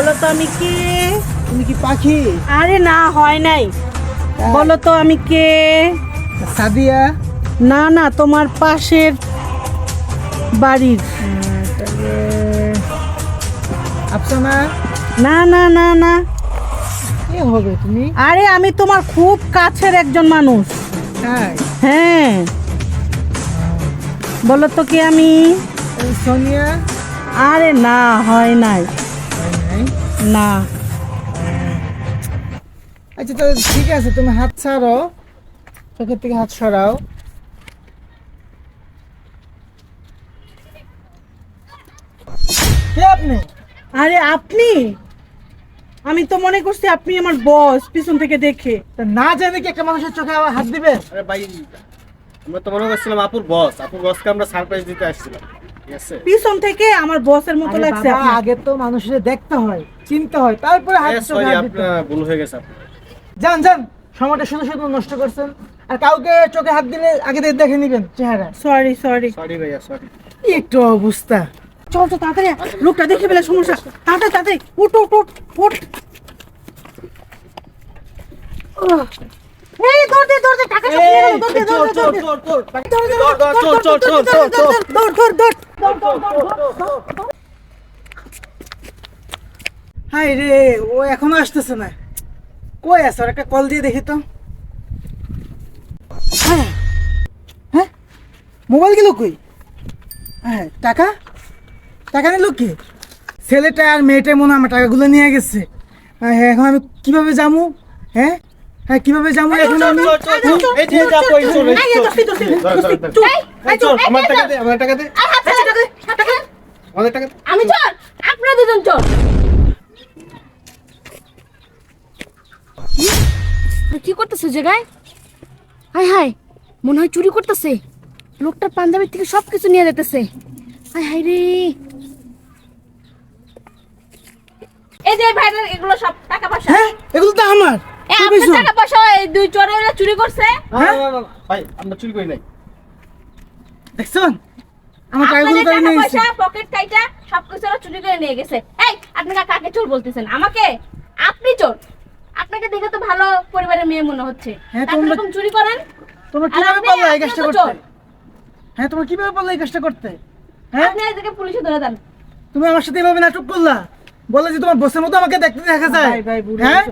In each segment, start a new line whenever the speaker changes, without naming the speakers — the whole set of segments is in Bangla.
বলো তো আমি কে?
তুমি কি পাখি?
আরে না হয় নাই। বলো তো আমি কে?
সাদিয়া?
না না তোমার পাশের বাড়ির।
আফসানা?
না না না না।
কে হবে তুমি?
আরে আমি তোমার খুব কাছের একজন মানুষ।
হ্যাঁ
হ্যাঁ। বলো তো কি আমি?
সোনিয়া?
আরে না হয় নাই। না।
আচ্ছা তাহলে ঠিক আছে তুমি হাত ছাড়ো চোখের থেকে হাত সরাও। কে আপনি?
আরে আপনি? আমি তো মনে করছি আপনি আমার বস পিছন থেকে দেখে।
তা না জানে কি একটা মানুষের চোখে আবার হাত দিবে?
আরে ভাই আমরা তো মনে করছিলাম আপুর বস আপুর বসকে আমরা সারপ্রাইজ দিতে আসছিলাম।
পিছন থেকে আমার বসের মতো লাগছে
আগে তো মানুষের দেখতে হয় চিনতে হয় তারপরে
ভুল হয়ে গেছে
যান যান সময়টা শুধু শুধু নষ্ট করছেন। আর কাউকে চোখে হাত দিলে আগে থেকে দেখে নিবেন চেহারা।
সরি সরি
সরি ভাইয়া সরি
একটু অবস্থা।
চল তো তাড়াতাড়ি লোকটা দেখে ফেলে সমস্যা। তাড়াতাড়ি তাড়াতাড়ি উঠ উঠ উঠ উঠ।
হাই রে ও এখনও আসতেছে না কই আছে একটা কল দিয়ে দেখি তো হ্যাঁ হ্যাঁ মোবাইল গেল কই হ্যাঁ টাকা টাকা নিল কি ছেলেটা আর মেয়েটা মনে হয় আমার টাকাগুলো নিয়ে গেছে হ্যাঁ হ্যাঁ, এখন আমি কীভাবে যাব হ্যাঁ হ্যাঁ কীভাবে যাব? এখন আমি।
এই যে, যা, কই, চল, এই
এই,
চল।
দোস্তি, দোস্তি,
ধর, ধর,
দোস্তি,
ধর।
চুপ।
এই চল, আমার টাকা দে, আমার টাকা দে, আমাদের টাকা
আমি চল আপনারা দুজন চল। কি করতেছে জায়গায় হাই হাই মনে হয় চুরি করতেছে। লোকটার পাঞ্জাবির থেকে সব কিছু নিয়ে যেতেছে। হাই হাই রে। এই যে ভাইদের এগুলো সব টাকা পয়সা।
হ্যাঁ এগুলো তো আমার।
এ
কি
আপনার
কইছো?
টাকা পয়সা এই দুই চোরে চুরি করছে?
না,
হ্যাঁ?
না, না, না, ভাই আমরা চুরি করি নাই।
দেখছেন? আমার টাকাগুলো
আপনাদের
নিয়ে গেছে
পকেট কাইটা সবকিছু ওরা চুরি করে নিয়ে গেছে। এই আপনি কাকে চোর বলতেছেন? আমাকে? আপনি চোর। আপনাকে দেখে তো ভালো পরিবারের মেয়ে মনে হচ্ছে।
হ্যাঁ,
আপনি এরকম চুরি করেন?
তোমরা কীভাবে পারলে এই কাজটা করতে?
চোর।
হ্যাঁ তোমরা কীভাবে পারলে এই কাজটা করতে? হ্যাঁ?
আপনি পুলিশে ধরে দেন।
তুমি আমার সাথে এভাবে নাটক করলা? বলে যে তোমার বসের মতো আমাকে দেখতে দেখা যায়।
ভাই, ভাই, ভুল হয়ে?
হ্যাঁ।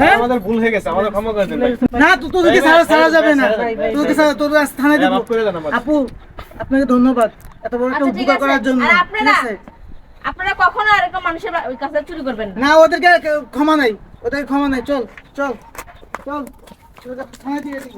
হ্যাঁ?
আমাদের ভুল হয়ে গেছে আমাদের ক্ষমা করে দেন
না তো তোদেরকে ছাড়া
ভাই,
যাবে না। তোদেরকে তোদের আজ থানায় দেবো।
আমাদের।
আপু আপনাকে ধন্যবাদ। এত বড় একটা
আচ্ছা,
উপকার করার জন্য। ঠিক
আপনারা?
আছে?
আপনারা কখনো এরকম মানুষের ওই কাছে চুরি করবেন না।
না ওদেরকে ক্ষমা নাই। ওদেরকে ক্ষমা নাই। চল চল চল। থানায় দিয়ে দিব।